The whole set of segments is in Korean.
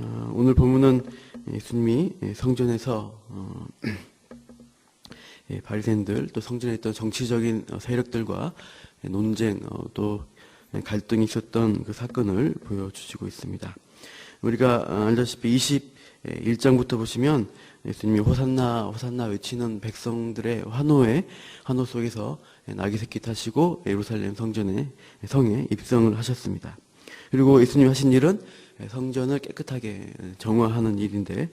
어, 오늘 본문은 예수님이 성전에서 어, 예, 바리새인들 또 성전에 있던 정치적인 어, 세력들과 논쟁 어, 또 갈등이 있었던 그 사건을 보여주시고 있습니다. 우리가 알다시피 21장부터 보시면 예수님이 호산나 호산나 외치는 백성들의 환호에 환호 속에서 나귀 새끼 타시고 예루살렘 성전에 성에 입성을 하셨습니다. 그리고 예수님 하신 일은 성전을 깨끗하게 정화하는 일인데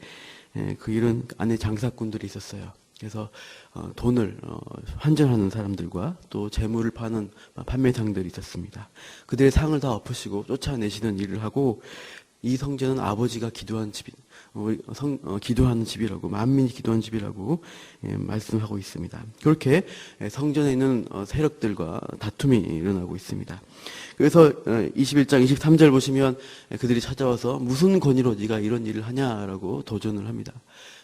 그 일은 안에 장사꾼들이 있었어요. 그래서 어, 돈을 어, 환전하는 사람들과 또 재물을 파는 판매상들이 있었습니다. 그들의 상을 다 엎으시고 쫓아내시는 일을 하고 이 성전은 아버지가 기도한 집, 어, 성, 어, 기도하는 집이라고 만민이 기도한 집이라고 예, 말씀하고 있습니다. 그렇게 성전에 있는 어, 세력들과 다툼이 일어나고 있습니다. 그래서 21장 23절 보시면 그들이 찾아와서 무슨 권위로 네가 이런 일을 하냐라고 도전을 합니다.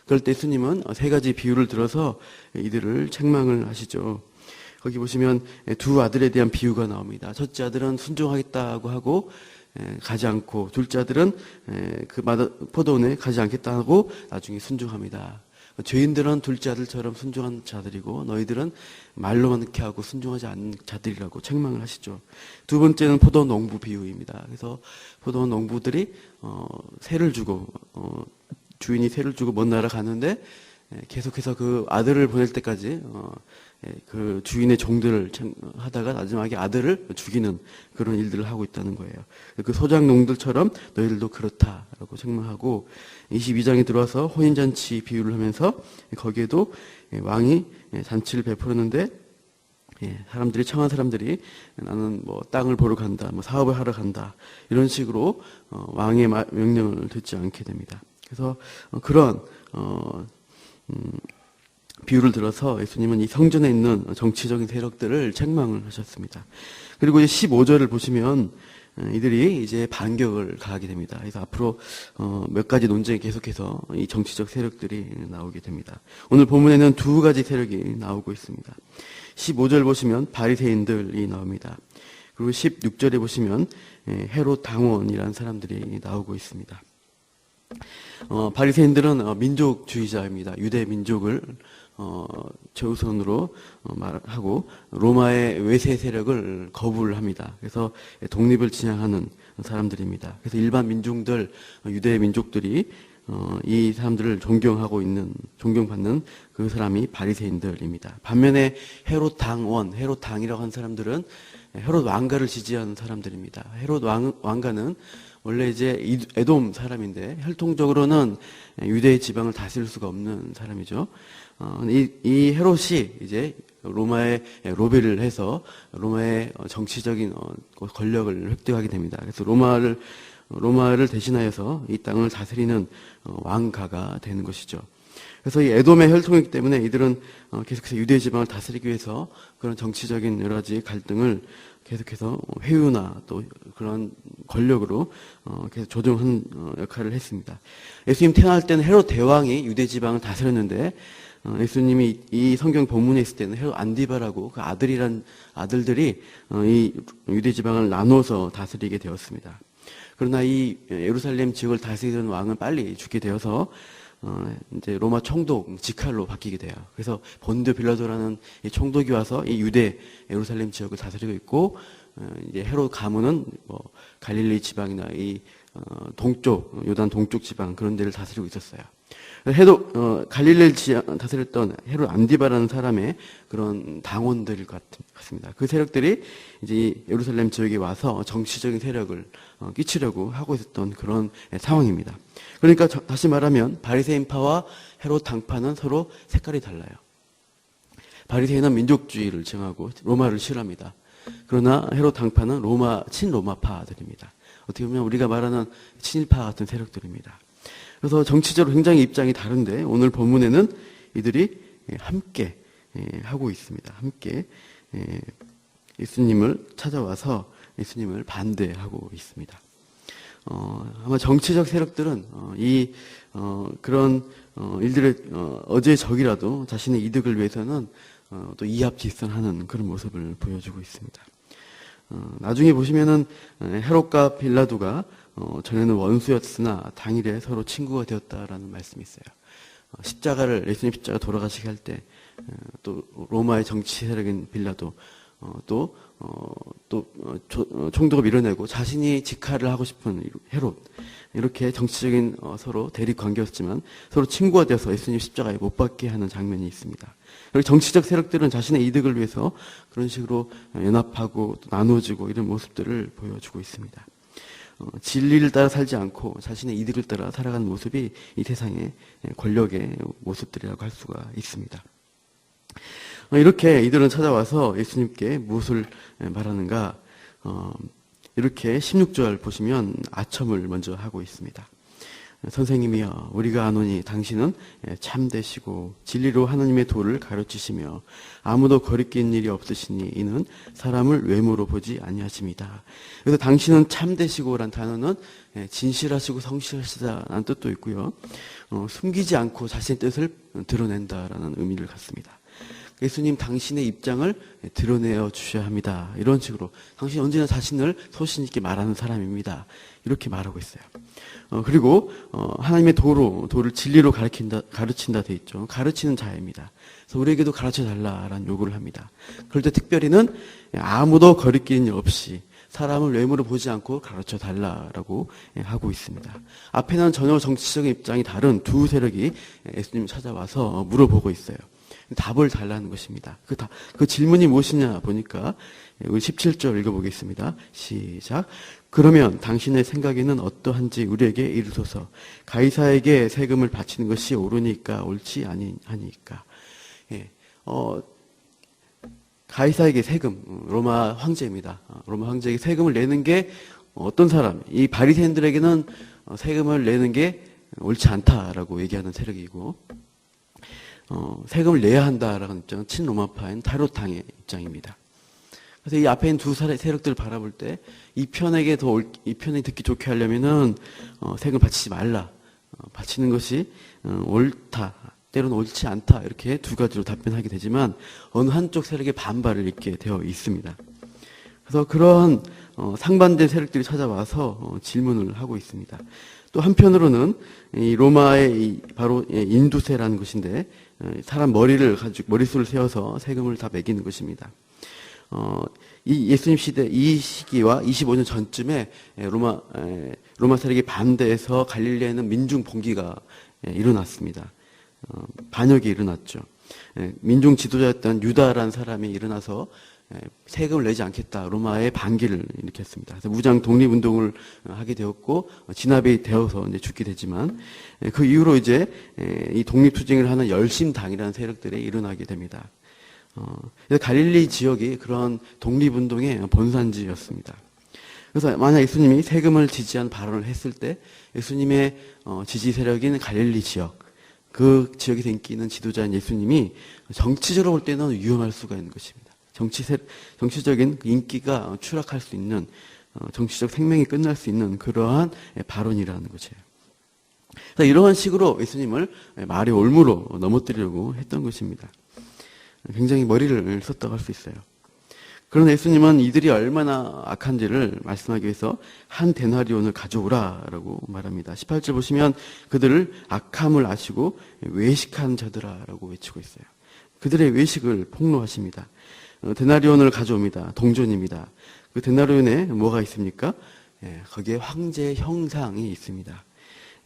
그럴 때 예수님은 세 가지 비유를 들어서 이들을 책망을 하시죠. 거기 보시면 두 아들에 대한 비유가 나옵니다. 첫째 아들은 순종하겠다고 하고 가지 않고 둘째 아들은 그 포도원에 가지 않겠다 하고 나중에 순종합니다. 죄인들은 둘째 아들처럼 순종한 자들이고 너희들은 말로만 이렇게 하고 순종하지 않는 자들이라고 책망을 하시죠. 두 번째는 포도 농부 비유입니다. 그래서 포도 농부들이 어, 세를 주고 어, 주인이 세를 주고 먼 나라 가는데 계속해서 그 아들을 보낼 때까지 어, 그 주인의 종들을 하다가 마지막에 아들을 죽이는 그런 일들을 하고 있다는 거예요. 그 소장 농들처럼 너희들도 그렇다라고 책망하고 22장에 들어와서 혼인잔치 비유를 하면서 거기에도 왕이 잔치를 베풀었는데 사람들이 청한 사람들이 나는 뭐 땅을 보러 간다, 뭐 사업을 하러 간다 이런 식으로 어, 왕의 명령을 듣지 않게 됩니다. 그래서 어, 그런 어, 음, 비유를 들어서 예수님은 이 성전에 있는 정치적인 세력들을 책망을 하셨습니다. 그리고 이제 15절을 보시면 어, 이들이 이제 반격을 가하게 됩니다. 그래서 앞으로 어, 몇 가지 논쟁이 계속해서 이 정치적 세력들이 나오게 됩니다. 오늘 본문에는 두 가지 세력이 나오고 있습니다. 15절 보시면 바리새인들이 나옵니다. 그리고 16절에 보시면 예, 헤롯 당원이라는 사람들이 나오고 있습니다. 어, 바리새인들은 어, 민족주의자입니다. 유대 민족을 어, 최우선으로 어, 말하고 로마의 외세 세력을 거부를 합니다. 그래서 독립을 지향하는 사람들입니다. 그래서 일반 민중들 유대 민족들이 어, 이 사람들을 존경하고 있는 존경받는 그 사람이 바리새인들입니다. 반면에 헤롯 당원, 헤롯 당이라고 하는 사람들은 헤롯 왕가를 지지하는 사람들입니다. 헤롯 왕, 왕가는 원래 이제 에돔 사람인데 혈통적으로는 유대 지방을 다스릴 수가 없는 사람이죠. 어, 이, 이 헤롯이 이제 로마에 로비를 해서 로마의 정치적인 어, 권력을 획득하게 됩니다. 그래서 로마를 로마를 대신하여서 이 땅을 다스리는 어, 왕가가 되는 것이죠. 그래서 이 에돔의 혈통이기 때문에 이들은 계속해서 유대 지방을 다스리기 위해서 그런 정치적인 여러 가지 갈등을 계속해서 회유나 또 그런 권력으로 계속 조정하는 역할을 했습니다. 예수님 태어날 때는 헤롯 대왕이 유대 지방을 다스렸는데 어, 예수님이 이 성경 본문에 있을 때는 헤롯 안디바라고 그 아들이란 아들들이 어, 이 유대 지방을 나눠서 다스리게 되었습니다. 그러나 이 예루살렘 지역을 다스리던 왕은 빨리 죽게 되어서 어, 이제 로마 총독 직할로 바뀌게 돼요. 그래서 본드 빌라도라는 이 총독이 와서 이 유대 예루살렘 지역을 다스리고 있고 이제 헤롯 가문은 뭐 갈릴리 지방이나 이 동쪽 요단 동쪽 지방 그런 데를 다스리고 있었어요. 헤도 어, 갈릴레를 다스렸던 헤롯 안디바라는 사람의 그런 당원들 같습니다. 그 세력들이 이제 예루살렘 지역에 와서 정치적인 세력을 어, 끼치려고 하고 있었던 그런 상황입니다. 그러니까 저, 다시 말하면 바리새인파와 헤롯 당파는 서로 색깔이 달라요. 바리새인은 민족주의를 정하고 로마를 싫어합니다. 그러나 헤롯 당파는 로마 친로마파들입니다. 어떻게 보면 우리가 말하는 친일파 같은 세력들입니다. 그래서 정치적으로 굉장히 입장이 다른데 오늘 본문에는 이들이 함께 예, 하고 있습니다. 함께 예, 예수님을 찾아와서 예수님을 반대하고 있습니다. 어, 아마 정치적 세력들은 어, 이 어, 그런 어, 일들의 어, 어제의 적이라도 자신의 이득을 위해서는 어, 또 이합집산하는 그런 모습을 보여주고 있습니다. 어, 나중에 보시면은 에, 헤롯과 빌라도가 어, 전에는 원수였으나 당일에 서로 친구가 되었다라는 말씀이 있어요. 어, 십자가를 예수님 십자가 돌아가시게 할 때 또 로마의 정치 세력인 빌라도 어, 또 어, 또 어, 조- 어, 총독을 밀어내고 자신이 직할을 하고 싶은 이 헤롯 이렇게 정치적인 어, 서로 대립 관계였지만 서로 친구가 되어서 예수님 십자가에 못 박게 하는 장면이 있습니다. 그리고 정치적 세력들은 자신의 이득을 위해서 그런 식으로 연합하고 또 나누어지고 이런 모습들을 보여주고 있습니다. 어, 진리를 따라 살지 않고 자신의 이득을 따라 살아가는 모습이 이 세상의 권력의 모습들이라고 할 수가 있습니다. 어, 이렇게 이들은 찾아와서 예수님께 무엇을 말하는가? 어, 이렇게 16절 보시면 아첨을 먼저 하고 있습니다. 선생님이여 우리가 아노니 당신은 참되시고 진리로 하나님의 도를 가르치시며 아무도 거리끼는 일이 없으시니 이는 사람을 외모로 보지 아니하십니다. 그래서 당신은 참되시고란 단어는 진실하시고 성실하시다라는 뜻도 있고요. 어, 숨기지 않고 자신의 뜻을 드러낸다라는 의미를 갖습니다. 예수님 당신의 입장을 드러내어 주셔야 합니다. 이런 식으로 당신 언제나 자신을 소신 있게 말하는 사람입니다. 이렇게 말하고 있어요. 어, 그리고 어, 하나님의 도로 도를 진리로 가르친다 가르친다 돼 있죠. 가르치는 자입니다. 그래서 우리에게도 가르쳐 달라라는 요구를 합니다. 그럴 때 특별히는 아무도 거리끼는 일 없이 사람을 외모로 보지 않고 가르쳐 달라라고 하고 있습니다. 앞에는 전혀 정치적인 입장이 다른 두 세력이 예수님을 찾아와서 물어보고 있어요. 답을 달라는 것입니다. 그, 다, 그 질문이 무엇이냐 보니까 우리 17절 읽어보겠습니다. 시작. 그러면 당신의 생각에는 어떠한지 우리에게 이르소서. 가이사에게 세금을 바치는 것이 옳으니까 옳지 아니하니까. 예, 어, 가이사에게 세금, 로마 황제입니다. 어, 로마 황제에게 세금을 내는 게 어떤 사람, 이 바리새인들에게는 세금을 내는 게 옳지 않다라고 얘기하는 세력이고, 어, 세금을 내야 한다라는 입장은 친로마파인 타로탕의 입장입니다. 그래서 이 앞에 있는 두 세력들을 바라볼 때 이 편에게 더 이 편이 듣기 좋게 하려면은 어, 세금을 바치지 말라, 어, 바치는 것이 어, 옳다, 때로는 옳지 않다 이렇게 두 가지로 답변하게 되지만 어느 한쪽 세력의 반발을 읽게 되어 있습니다. 그래서 그런 어, 상반된 세력들이 찾아와서 어, 질문을 하고 있습니다. 또 한편으로는 이 로마의 이 바로 예, 인두세라는 것인데 어, 사람 머리를 가지고 머릿수를 세워서 세금을 다 매기는 것입니다. 어, 이 예수님 시대 이 시기와 25년 전쯤에 예, 로마 에, 로마 세력이 반대해서 갈릴리에는 민중 봉기가 예, 일어났습니다. 어, 반역이 일어났죠. 예, 민중 지도자였던 유다라는 사람이 일어나서 예, 세금을 내지 않겠다 로마의 반기를 일으켰습니다. 그래서 무장 독립 운동을 하게 되었고 어, 진압이 되어서 이제 죽게 되지만 예, 그 이후로 이제 예, 이 독립 투쟁을 하는 열심당이라는 세력들이 일어나게 됩니다. 어, 그래서 갈릴리 지역이 그런 독립운동의 본산지였습니다. 그래서 만약 예수님이 세금을 지지한 발언을 했을 때 예수님의 어, 지지 세력인 갈릴리 지역, 그 지역에서 인기 있는 지도자인 예수님이 정치적으로 볼 때는 위험할 수가 있는 것입니다. 정치 세, 정치적인 그 인기가 추락할 수 있는 어, 정치적 생명이 끝날 수 있는 그러한 발언이라는 거죠. 이러한 식으로 예수님을 말의 올무로 넘어뜨리려고 했던 것입니다. 굉장히 머리를 썼다고 할 수 있어요. 그러나 예수님은 이들이 얼마나 악한지를 말씀하기 위해서 한 데나리온을 가져오라라고 말합니다. 18절 보시면 그들을 악함을 아시고 외식한 자들아라고 외치고 있어요. 그들의 외식을 폭로하십니다. 어, 데나리온을 가져옵니다. 동전입니다. 그 데나리온에 뭐가 있습니까? 예, 거기에 황제의 형상이 있습니다.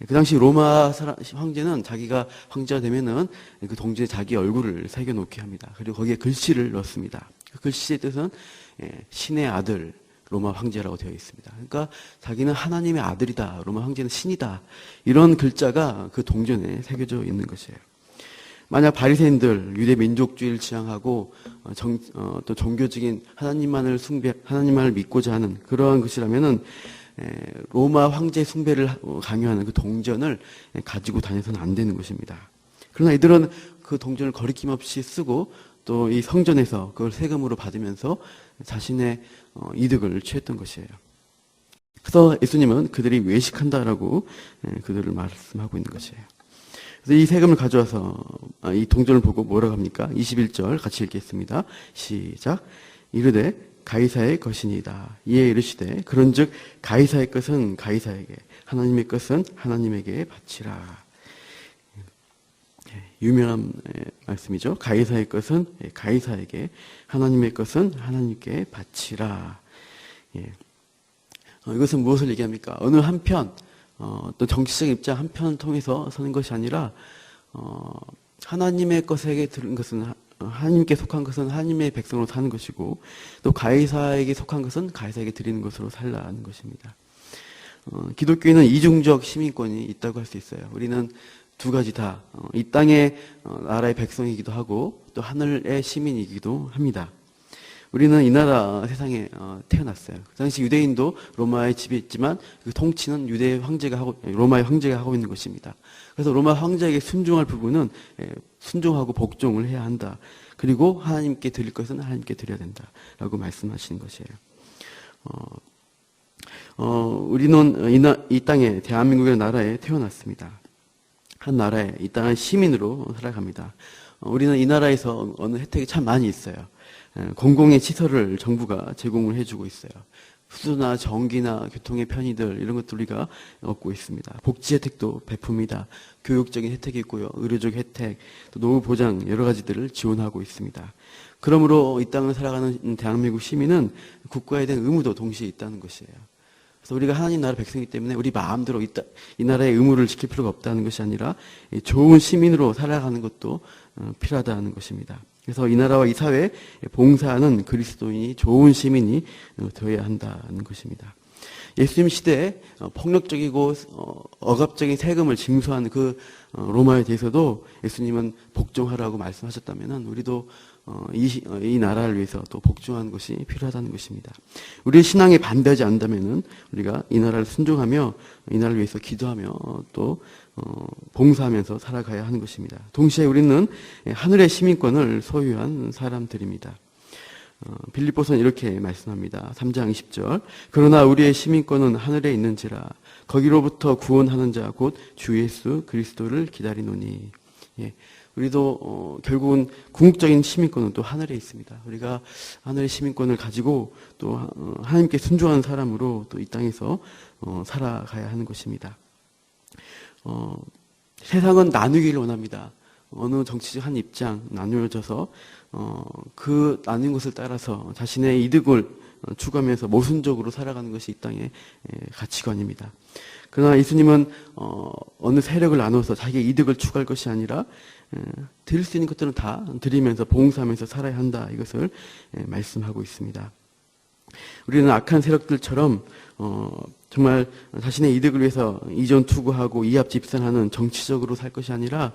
그 당시 로마 사람, 황제는 자기가 황제가 되면은 그 동전에 자기 얼굴을 새겨 놓게 합니다. 그리고 거기에 글씨를 넣습니다. 그 글씨의 뜻은 예, 신의 아들 로마 황제라고 되어 있습니다. 그러니까 자기는 하나님의 아들이다. 로마 황제는 신이다. 이런 글자가 그 동전에 새겨져 있는 것이에요. 만약 바리새인들 유대 민족주의를 지향하고 어, 정, 어, 또 종교적인 하나님만을 숭배 하나님만을 믿고자 하는 그러한 것이라면은 에, 로마 황제 숭배를 강요하는 그 동전을 가지고 다녀서는 안 되는 것입니다. 그러나 이들은 그 동전을 거리낌 없이 쓰고 또 이 성전에서 그걸 세금으로 받으면서 자신의 어, 이득을 취했던 것이에요. 그래서 예수님은 그들이 외식한다라고 그들을 말씀하고 있는 것이에요. 그래서 이 세금을 가져와서 이 동전을 보고 뭐라고 합니까? 21절 같이 읽겠습니다. 시작. 이르되 가이사의 것이니이다. 이에 이르시되 그런즉 가이사의 것은 가이사에게 하나님의 것은 하나님에게 바치라. 예, 유명한 예, 말씀이죠. 가이사의 것은 예, 가이사에게 하나님의 것은 하나님께 바치라. 예. 어, 이것은 무엇을 얘기합니까? 어느 한편 어, 또 정치적 입장 한편을 통해서 서는 것이 아니라 어, 하나님의 것에게 들은 것은 하- 어, 하나님께 속한 것은 하나님의 백성으로 사는 것이고 또 가이사에게 속한 것은 가이사에게 드리는 것으로 살라는 것입니다. 어, 기독교에는 이중적 시민권이 있다고 할 수 있어요. 우리는 두 가지 다, 어, 이 땅의 어, 나라의 백성이기도 하고 또 하늘의 시민이기도 합니다. 우리는 이 나라 세상에 어, 태어났어요. 그 당시 유대인도 로마의 지배했지만 그 통치는 유대 황제가 하고 로마의 황제가 하고 있는 것입니다. 그래서 로마 황제에게 순종할 부분은 예, 순종하고 복종을 해야 한다. 그리고 하나님께 드릴 것은 하나님께 드려야 된다라고 말씀하시는 것이에요. 어, 어, 우리는 이, 나, 이 땅에 대한민국의 나라에 태어났습니다. 한 나라에 이 땅의 시민으로 살아갑니다. 어, 우리는 이 나라에서 어느 혜택이 참 많이 있어요. 에, 공공의 시설을 정부가 제공을 해주고 있어요. 수도나 전기나 교통의 편의들 이런 것들 우리가 얻고 있습니다. 복지 혜택도 베풉니다. 교육적인 혜택이 있고요. 의료적 혜택, 또 노후 보장 여러 가지들을 지원하고 있습니다. 그러므로 이 땅을 살아가는 대한민국 시민은 국가에 대한 의무도 동시에 있다는 것이에요. 그래서 우리가 하나님 나라 백성이기 때문에 우리 마음대로 이, 따- 이 나라의 의무를 지킬 필요가 없다는 것이 아니라 이 좋은 시민으로 살아가는 것도 어, 필요하다는 것입니다. 그래서 이 나라와 이 사회에 봉사하는 그리스도인이 좋은 시민이 어, 되어야 한다는 것입니다. 예수님 시대에 어, 폭력적이고 어, 억압적인 세금을 징수하는 그 어, 로마에 대해서도 예수님은 복종하라고 말씀하셨다면 우리도 어, 이, 이 나라를 위해서 또 복종하는 것이 필요하다는 것입니다. 우리의 신앙에 반대하지 않다면은 우리가 이 나라를 순종하며 이 나라를 위해서 기도하며 어, 또 어, 봉사하면서 살아가야 하는 것입니다. 동시에 우리는 하늘의 시민권을 소유한 사람들입니다. 어, 빌립보서는 이렇게 말씀합니다. 3장 20절. 그러나 우리의 시민권은 하늘에 있는지라 거기로부터 구원하는 자 곧 주 예수 그리스도를 기다리노니. 예. 우리도 어, 결국은 궁극적인 시민권은 또 하늘에 있습니다. 우리가 하늘의 시민권을 가지고 또 어, 하나님께 순종하는 사람으로 또 이 땅에서 어, 살아가야 하는 것입니다. 어, 세상은 나누기를 원합니다. 어느 정치적 한 입장 나누어져서 어, 그 나눈 것을 따라서 자신의 이득을 어, 추구하면서 모순적으로 살아가는 것이 이 땅의 에, 가치관입니다. 그러나 예수님은 어, 어느 세력을 나눠서 자기의 이득을 추구할 것이 아니라 에, 드릴 수 있는 것들은 다 드리면서 봉사하면서 살아야 한다 이것을 에, 말씀하고 있습니다. 우리는 악한 세력들처럼 어, 정말 자신의 이득을 위해서 이전 투구하고 이합 집산하는 정치적으로 살 것이 아니라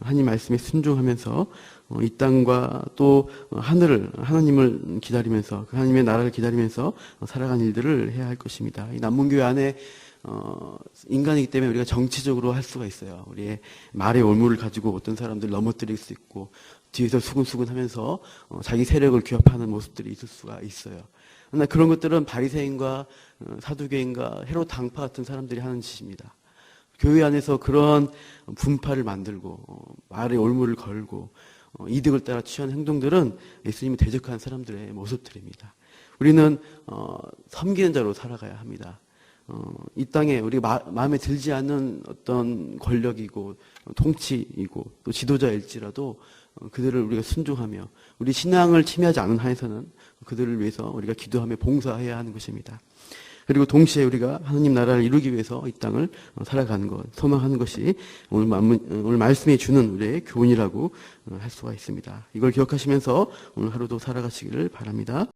하나님 말씀에 순종하면서 어, 이 땅과 또 하늘을 하나님을 기다리면서 그 하나님의 나라를 기다리면서 어, 살아가는 일들을 해야 할 것입니다. 이 남문교회 안에 어, 인간이기 때문에 우리가 정치적으로 할 수가 있어요. 우리의 말의 올무를 가지고 어떤 사람들 넘어뜨릴 수 있고 뒤에서 수근수근 하면서 어, 자기 세력을 규합하는 모습들이 있을 수가 있어요. 그러나 그런 것들은 바리새인과 어, 사두개인과 헤롯 당파 같은 사람들이 하는 짓입니다. 교회 안에서 그런 분파를 만들고 어, 말의 올무를 걸고 어, 이득을 따라 취하는 행동들은 예수님이 대적한 사람들의 모습들입니다. 우리는 어, 섬기는 자로 살아가야 합니다. 어, 이 땅에 우리 마, 마음에 들지 않는 어떤 권력이고 어, 통치이고 또 지도자일지라도 어, 그들을 우리가 순종하며 우리 신앙을 침해하지 않은 한에서는 그들을 위해서 우리가 기도하며 봉사해야 하는 것입니다. 그리고 동시에 우리가 하나님 나라를 이루기 위해서 이 땅을 어, 살아가는 것, 소망하는 것이 오늘, 만- 오늘 말씀이 주는 우리의 교훈이라고 어, 할 수가 있습니다. 이걸 기억하시면서 오늘 하루도 살아가시기를 바랍니다.